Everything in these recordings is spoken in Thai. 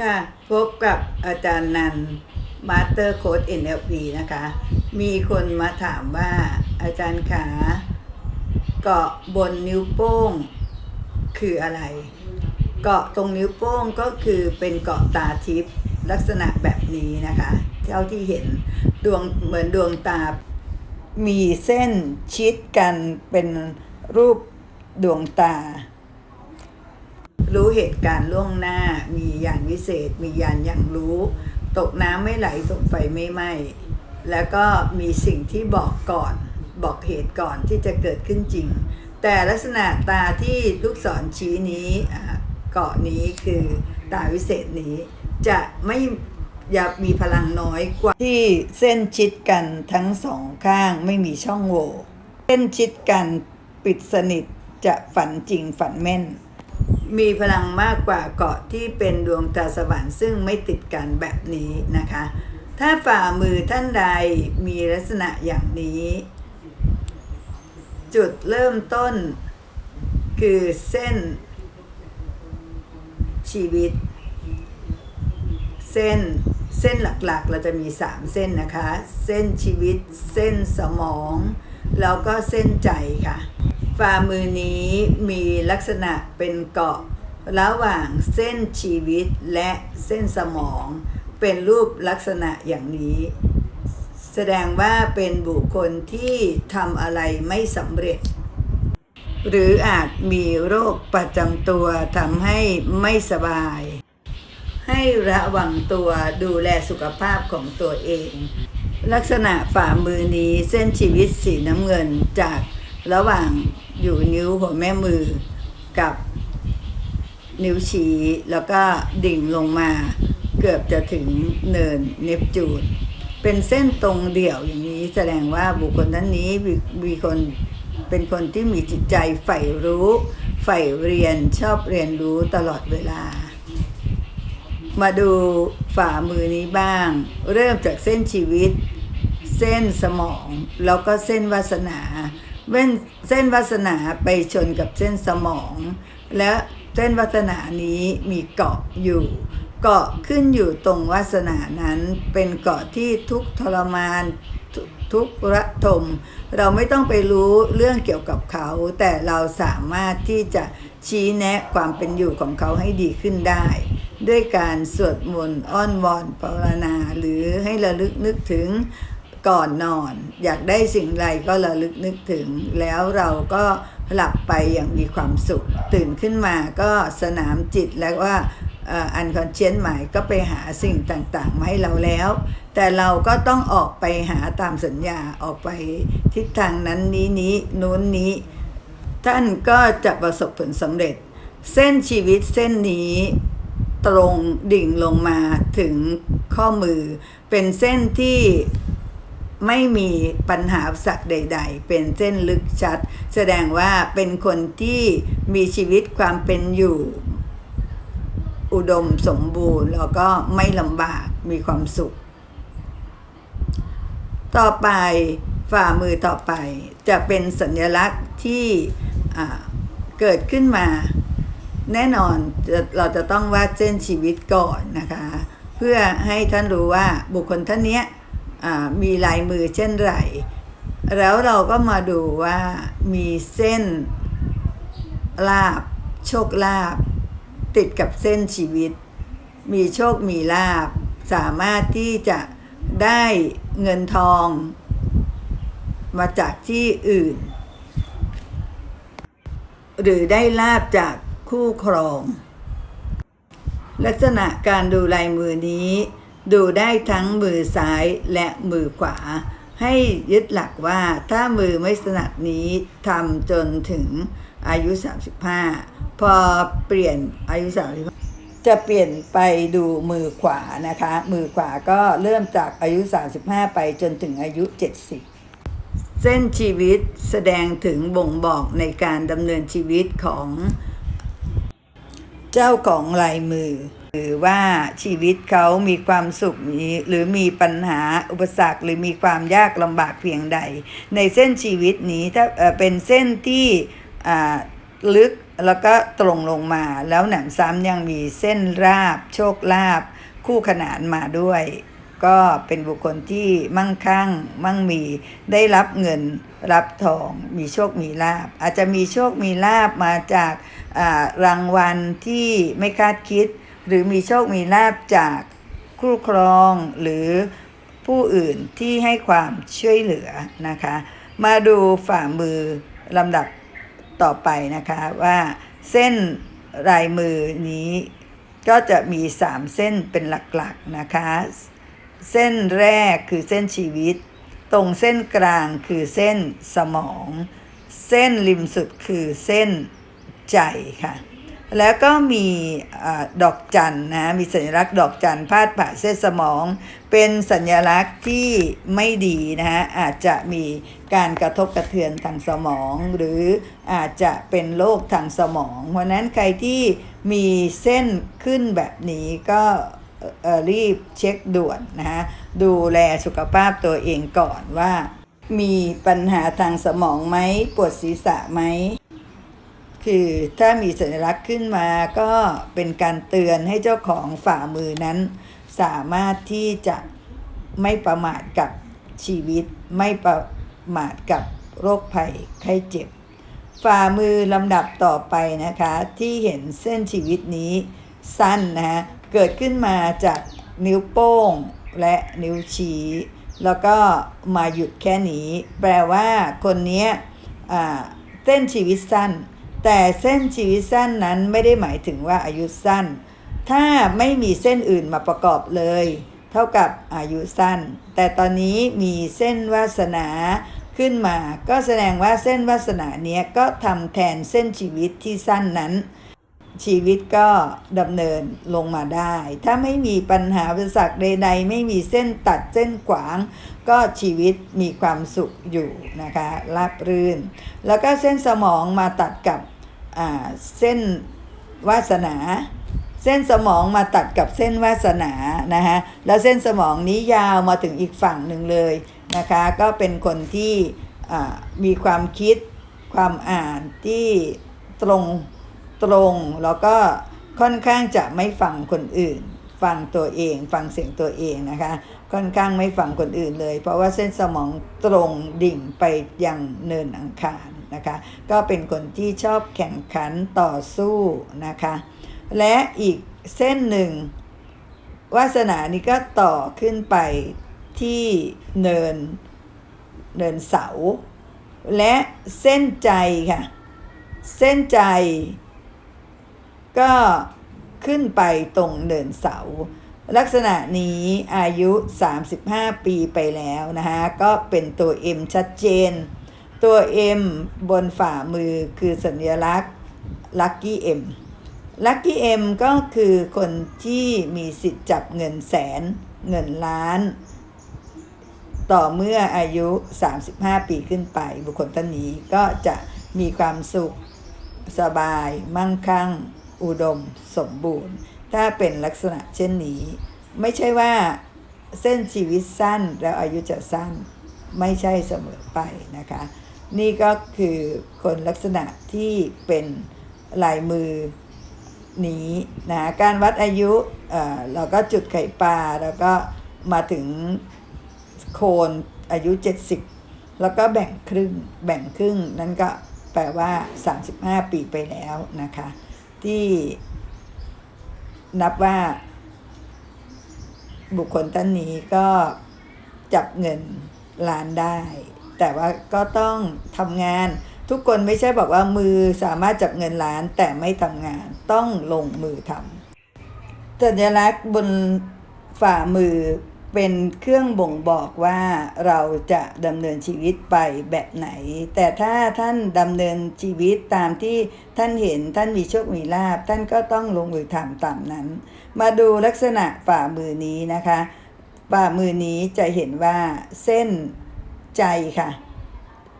ค่ะ พบกับอาจารย์นันมาสเตอร์โค้ด NLP นะคะ มีคนมาถามว่าอาจารย์ขาเกาะบนนิ้วโป้งคืออะไร เกาะตรงนิ้วโป้งก็คือเป็นเกาะตาทิพย์ลักษณะแบบนี้นะคะ เท่าที่เห็นดวงเหมือนดวงตา มีเส้นชิดกันเป็นรูปดวงตา รู้เหตุการณ์ล่วงหน้า มียานวิเศษ มียานอย่างรู้ ตกน้ำไม่ไหลตกไฟไม่ไหม้แล้วก็มีสิ่งที่บอกก่อน บอกเหตุก่อนที่จะเกิดขึ้นจริง แต่ลักษณะตาที่ลูกศรชี้นี้เกาะนี้คือตาวิเศษนี้ จะไม่อย่ามีพลังน้อยกว่าที่เส้นชิดกันทั้งสองข้างไม่มีช่องโหว่เส้นชิดกันปิดสนิทจะฝันจริงฝันแม่น มีพลังมากกว่าเกาะที่เป็นดวงตาสว่างซึ่งไม่ติดกันแบบนี้นะคะ ถ้าฝ่ามือท่านใดมีลักษณะอย่างนี้ จุดเริ่มต้น คือเส้น ชีวิต เส้นเส้นหลักๆ เราจะมี 3 เส้นนะคะ เส้นชีวิต เส้นสมอง แล้วก็เส้นใจค่ะ ฝ่ามือนี้มีลักษณะเป็นเกาะระหว่างเส้นชีวิตและเส้นสมอง เป็นรูปลักษณะอย่างนี้ แสดงว่าเป็นบุคคลที่ทำอะไรไม่สำเร็จ หรืออาจมีโรคประจำตัวทำให้ไม่สบาย ให้ระวังตัวดูแลสุขภาพของตัวเอง ลักษณะฝ่ามือนี้เส้นชีวิตสีน้ำเงินจาก ระหว่างอยู่นิ้วหัวแม่มือกับนิ้วชี้แล้วก็ดิ่งลงมา เกือบจะถึงเนินเนปจูนเป็นเส้นตรงเดี่ยวอย่างนี้แสดงว่าบุคคลท่านนี้มีมีคนเป็นคนที่มีจิตใจใฝ่รู้ใฝ่เรียนชอบเรียนรู้ตลอดเวลา มาดูฝ่ามือนี้บ้าง เริ่มจากเส้นชีวิต เส้นสมอง แล้วก็เส้นวาสนา เว้นเส้นวาสนาไปชนกับเส้นสมอง และเส้นวาสนานี้มีเกาะอยู่ เกาะขึ้นอยู่ตรงวาสนานั้นเป็นเกาะที่ทุกทรมานทุกระทม เราไม่ต้องไปรู้เรื่องเกี่ยวกับเขา แต่เราสามารถที่จะชี้แนะความเป็นอยู่ของเขาให้ดีขึ้นได้ ด้วยการสวดมนต์อ้อนวอนภาวนา หรือให้ระลึกนึกถึง ก่อนนอน อยากได้สิ่งใดก็ระลึกนึกถึง แล้วเราก็หลับไปอย่างมีความสุข ตื่นขึ้นมาก็สนามจิตแล้วว่าอันคอนเชียนหมายก็ไปหาสิ่งต่างๆมาให้เราแล้ว แต่เราก็ต้องออกไปหาตามสัญญาออกไปทิศทางนั้นนี้นี้นู้นนี้ ท่านก็จะประสบผลสำเร็จ เส้นชีวิตเส้นนี้ตรงดิ่งลงมาถึงข้อมือ เป็นเส้นที่ ไม่มีปัญหาสักใด ๆ เป็นเส้นลึกชัด แสดงว่าเป็นคนที่มีชีวิตความเป็นอยู่ อุดมสมบูรณ์ แล้วก็ไม่ลำบากมีความสุข ต่อไปฝ่ามือต่อไปจะเป็นสัญลักษณ์ที่เกิดขึ้นมา แน่นอนเราจะต้องวาดเส้นชีวิตก่อนนะคะ เพื่อให้ท่านรู้ว่าบุคคลท่านเนี้ย มีลายมือเช่นไรแล้วเราก็มาดูว่ามีเส้นลาบ โชคลาบ ติดกับเส้นชีวิต มีโชคมีลาบ สามารถที่จะได้เงินทอง มาจากที่อื่น หรือได้ลาบจากคู่ครอง ลักษณะการดูลายมือนี้ ดูได้ทั้งมือซ้ายและมือขวา ให้ยึดหลักว่าถ้ามือไม่สนัดนี้ทำจนถึงอายุ 35 พอเปลี่ยนอายุ 35 จะเปลี่ยนไปดูมือขวานะคะ มือขวาก็เริ่มจากอายุ 35 ไปจนถึงอายุ 70เส้นชีวิตแสดงถึงบ่งบอกในการดำเนินชีวิตของเจ้าของลายมือ หรือว่าชีวิตเขามีความสุขมีหรือมีปัญหาอุปสรรคหรือมีความยากลำบากเพียงใด ในเส้นชีวิตนี้ถ้าเป็นเส้นที่ลึกแล้วก็ตรงลงมา แล้วหนำซ้ำยังมีเส้นราบ โชคลาภคู่ขนานมาด้วย ก็เป็นบุคคลที่มั่งคั่ง มั่งมีได้รับเงินรับทอง มีโชคมีลาบ อาจจะมีโชคมีลาบมาจากรางวัลที่ไม่คาดคิด หรือมีโชคมีลาบจากคู่ครองหรือผู้อื่นที่ให้ความช่วยเหลือนะคะ มาดูฝ่ามือลำดับต่อไปนะคะว่าเส้นลายมือนี้ก็จะมี 3 เส้นเป็นหลักๆนะคะ เส้นแรกคือเส้นชีวิต ตรงเส้นกลางคือเส้นสมอง เส้นริมสุดคือเส้นใจค่ะ แล้วก็มีอดอกจันนะมีสัญลักษณ์ดอกจันพาดผ่าเส้นสมอง เป็นสัญลักษณ์ที่ไม่ดีนะฮะอาจจะมีการกระทบกระเทือนทางสมอง หรืออาจจะเป็นโรคทางสมอง เพราะนั้นใครที่มีเส้นขึ้นแบบนี้ก็รีบเช็คด่วนนะฮะดูแลสุขภาพตัวเองก่อนว่า มีปัญหาทางสมองไหมปวดศีรษะไหม คือถ้ามีสัญลักษณ์ขึ้นมาก็เป็นการเตือนให้เจ้าของฝ่ามือนั้น สามารถที่จะไม่ประมาทกับชีวิต ไม่ประมาทกับโรคภัยไข้เจ็บ ฝ่ามือลำดับต่อไปนะคะ ที่เห็นเส้นชีวิตนี้สั้นนะฮะเกิดขึ้นมาจากนิ้วโป้งและนิ้วชี้ แล้วก็มาหยุดแค่นี้ แปลว่าคนนี้เส้นชีวิตสั้น แต่เส้นชีวิตสั้นนั้นไม่ได้หมายถึงว่าอายุสั้น ถ้าไม่มีเส้นอื่นมาประกอบเลย เท่ากับอายุสั้น แต่ตอนนี้มีเส้นวาสนาขึ้นมา ก็แสดงว่าเส้นวาสนาเนี้ยก็ทำแทนเส้นชีวิตที่สั้นนั้น ชีวิตก็ดำเนินลงมาได้ ถ้าไม่มีปัญหาอุปสรรคใดๆ ไม่มีเส้นตัดเส้นขวาง ก็ชีวิตมีความสุขอยู่นะคะราบรื่น แล้วก็เส้นสมองมาตัดกับเส้นวาสนา เส้นสมองมาตัดกับเส้นวาสนานะคะแล้วเส้นสมองนี้ยาวมาถึงอีกฝั่งหนึ่งเลยนะคะก็เป็นคนที่มีความคิดความอ่านที่ตรงตรงแล้วก็ค่อนข้างจะไม่ฟังคนอื่น ฟังตัวเอง ฟังเสียงตัวเองนะคะ ค่อนข้างไม่ฟังคนอื่นเลย เพราะว่าเส้นสมองตรงดิ่งไปยังเนินอังคารนะคะ ก็เป็นคนที่ชอบแข่งขันต่อสู้นะคะ และอีกเส้นหนึ่งวาสนานี้ก็ต่อขึ้นไปที่เนินเนินเสา และเส้นใจค่ะ เส้นใจ ก็ขึ้นไปตรงเนินเสา ลักษณะนี้อายุ 35 ปีไปแล้วนะคะก็เป็นตัว M ชัดเจน ตัว M บนฝ่ามือคือสัญลักษณ์ Lucky M Lucky M ก็คือคนที่มีสิทธิ์จับเงินแสน เงินล้าน ต่อเมื่ออายุ 35 ปีขึ้นไป บุคคลท่านนี้ก็จะมีความสุขสบาย มั่งคั่ง อุดม สมบูรณ์ ถ้าเป็นลักษณะเช่นนี้ ไม่ใช่ว่าเส้นชีวิตสั้นแล้วอายุจะสั้นไม่ใช่เสมอไปนะคะ นี่ก็คือคนลักษณะที่เป็นลายมือนี้นะการวัดอายุเออเราก็จุดไข่ปลาแล้วก็มาถึงโคนอายุ 70 แล้วก็แบ่งครึ่งแบ่งครึ่ง นั่นก็แปลว่า 35 ปีไปแล้วนะคะ ที่ นับว่า บุคคลท่านนี้ก็จับเงินล้านได้ แต่ว่าก็ต้องทำงานทุกคนไม่ใช่บอกว่ามือสามารถจับเงินล้านแต่ไม่ทำงานต้องลงมือทำสัญลักษณ์บนฝ่ามือ เป็นเครื่องบ่งบอกว่าเราจะดำเนินชีวิตไปแบบไหน แต่ถ้าท่านดำเนินชีวิตตามที่ท่านเห็นท่านมีโชคมีลาภท่านก็ต้องลงมือทำตามนั้น มาดูลักษณะฝ่ามือนี้นะคะฝ่ามือนี้จะเห็นว่าเส้นใจค่ะ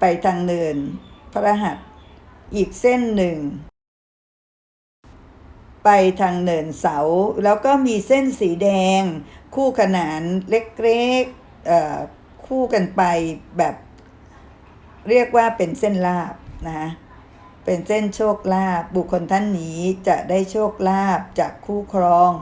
ไปทางเนิน พระหัสอีกเส้นหนึ่ง ไปทางเนินเสา แล้วก็มีเส้นสีแดง คู่ขนานเล็กๆคู่กันไปแบบเรียกว่าเป็นเส้นลาบนะคะเป็นเส้นโชคลาภบุคคลท่านนี้จะได้โชคลาภจากคู่ครอง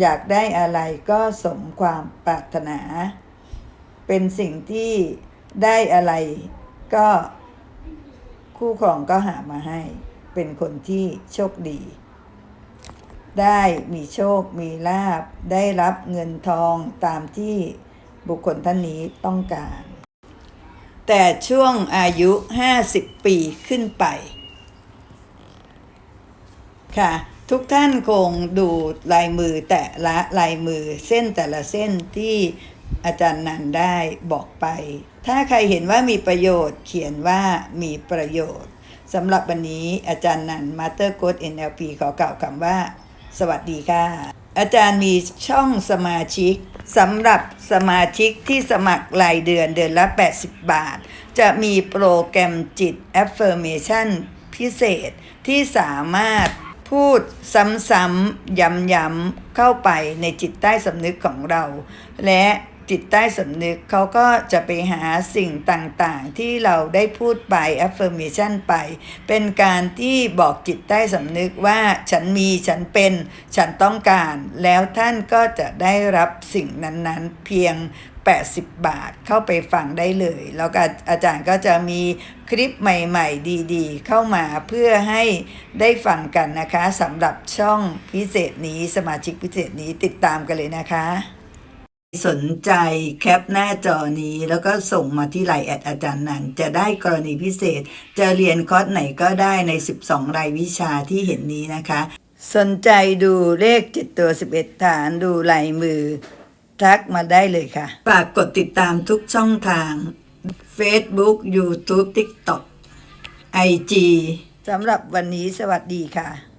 อยากได้อะไรก็สมความปรารถนา เป็นสิ่งที่ได้อะไรก็คู่ครองก็หามาให้ เป็นคนที่โชคดี ได้มีโชคมีลาบ ได้รับเงินทองตามที่บุคคลท่านนี้ต้องการ แต่ช่วงอายุ 50 ปีขึ้นไป ค่ะ ทุกท่านคงดูลายมือแต่ละลายมือเส้นแต่ละเส้นที่อาจารย์นันได้บอกไป ถ้าใครเห็นว่ามีประโยชน์เขียนว่ามีประโยชน์สำหรับวันนี้อาจารย์นันมาสเตอร์โค้ด NLP ขอกล่าวคำว่า สวัสดีค่ะ อาจารย์มีช่องสมาชิกสำหรับสมาชิกที่สมัครรายเดือนเดือนละ 80 บาท จะมีโปรแกรมจิต Affirmation พิเศษที่สามารถพูดซ้ำๆย้ำๆเข้าไปในจิตใต้สำนึกของเรา และ จิตใต้สำนึกเขาก็จะไปหาสิ่งต่างๆ ที่เราได้พูดไป affirmation ไป เป็นการที่บอกจิตใต้สำนึกว่าฉันมีฉันเป็น ฉันต้องการ แล้วท่านก็จะได้รับสิ่งนั้นๆ เพียง 80 บาทเข้าไปฟังได้เลย แล้วก็อาจารย์ก็จะมีคลิปใหม่ๆ ดีๆ เข้ามาเพื่อให้ได้ฟังกันนะคะสำหรับช่องพิเศษนี้สมาชิกพิเศษนี้ติดตามกันเลยนะคะ สนใจแคปหน้าจอนี้แล้วก็ส่งมาที่ไลน์แอดอาจารย์นันจะได้กรณีพิเศษ จะเรียนคอร์สไหนก็ได้ใน 12 รายวิชาที่เห็นนี้นะคะ สนใจดูเลข 7 ตัว 11 ฐานดูลายมือ ทักมาได้เลยค่ะ ฝากกดติดตามทุกช่องทาง Facebook YouTube TikTok IG สำหรับวันนี้สวัสดีค่ะ